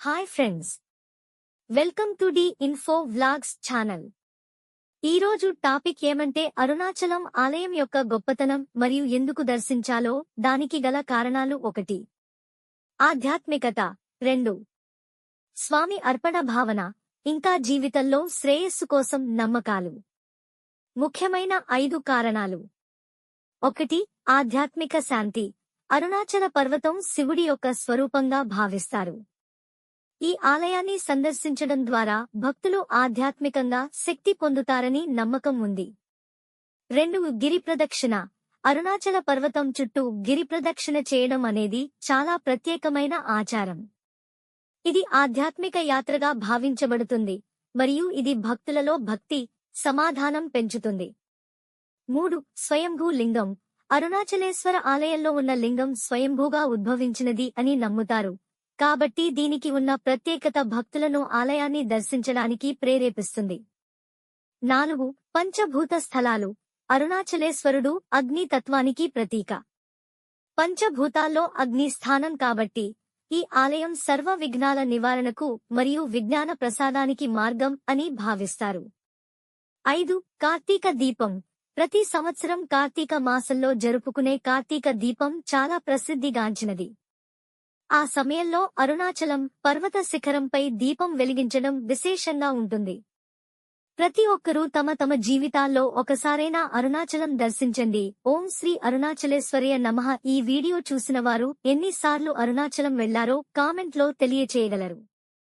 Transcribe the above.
Hi friends welcome to the info vlogs channel ఈరోజు topic ఏమంటే అరుణాచలం ఆలయం యొక్క గొప్పతనం మరియు ఎందుకు దర్శించాలో దానికి గల కారణాలు ఒకటి. ఆధ్యాత్మికత. రెండు. స్వామి అర్పణ భావన ఇంకా జీవితంలో శ్రేయస్సు కోసం నమ్మకాలు. ముఖ్యమైన ఐదు కారణాలు. ఒకటి ఆధ్యాత్మిక శాంతి. అరుణాచల పర్వతం శివుడి యొక్క స్వరూపంగా భావిస్తారు. ఈ ఆలయాన్ని సందర్శించడం ద్వారా భక్తులు ఆధ్యాత్మికంగా శక్తి పొందుతారని నమ్మకం ఉంది. రెండు గిరి ప్రదక్షిణ. అరుణాచల పర్వతం చుట్టూ గిరి ప్రదక్షిణ చేయడం అనేది చాలా ప్రత్యేకమైన ఆచారం. ఇది ఆధ్యాత్మిక యాత్రగా భావించబడుతుంది మరియు ఇది భక్తులలో భక్తి సమాధానం పెంచుతుంది. మూడు స్వయంభూ లింగం. అరుణాచలేశ్వర ఆలయంలో ఉన్న లింగం స్వయంభూగా ఉద్భవించినది అని నమ్ముతారు. కాబట్టి దీనికి ఉన్న ప్రత్యేకత భక్తులను ఆలయాన్ని దర్శించడానికి ప్రేరేపిస్తుంది. నాలుగు పంచభూత స్థలాలు. అరుణాచలేశ్వరుడు అగ్ని తత్వానికి ప్రతీక. పంచభూతాల్లో అగ్ని స్థానం కాబట్టి ఈ ఆలయం సర్వ విఘ్నాల నివారణకు మరియు విజ్ఞాన ప్రసాదానికి మార్గం అని భావిస్తారు. ఐదు కార్తీక దీపం. ప్రతి సంవత్సరం కార్తీక మాసంలో జరుపుకునే కార్తీక దీపం చాలా ప్రసిద్ధిగాంచినది. ఆ సమయంలో అరుణాచలం పర్వత శిఖరంపై దీపం వెలిగించడం విశేషంగా ఉంటుంది. ప్రతి ఒక్కరూ తమ తమ జీవితాల్లో ఒకసారైనా అరుణాచలం దర్శించండి. ఓం శ్రీ అరుణాచలేశ్వరయ నమః. ఈ వీడియో చూసిన వారు ఎన్నిసార్లు అరుణాచలం వెళ్ళారో కామెంట్లో తెలియచేయగలరు.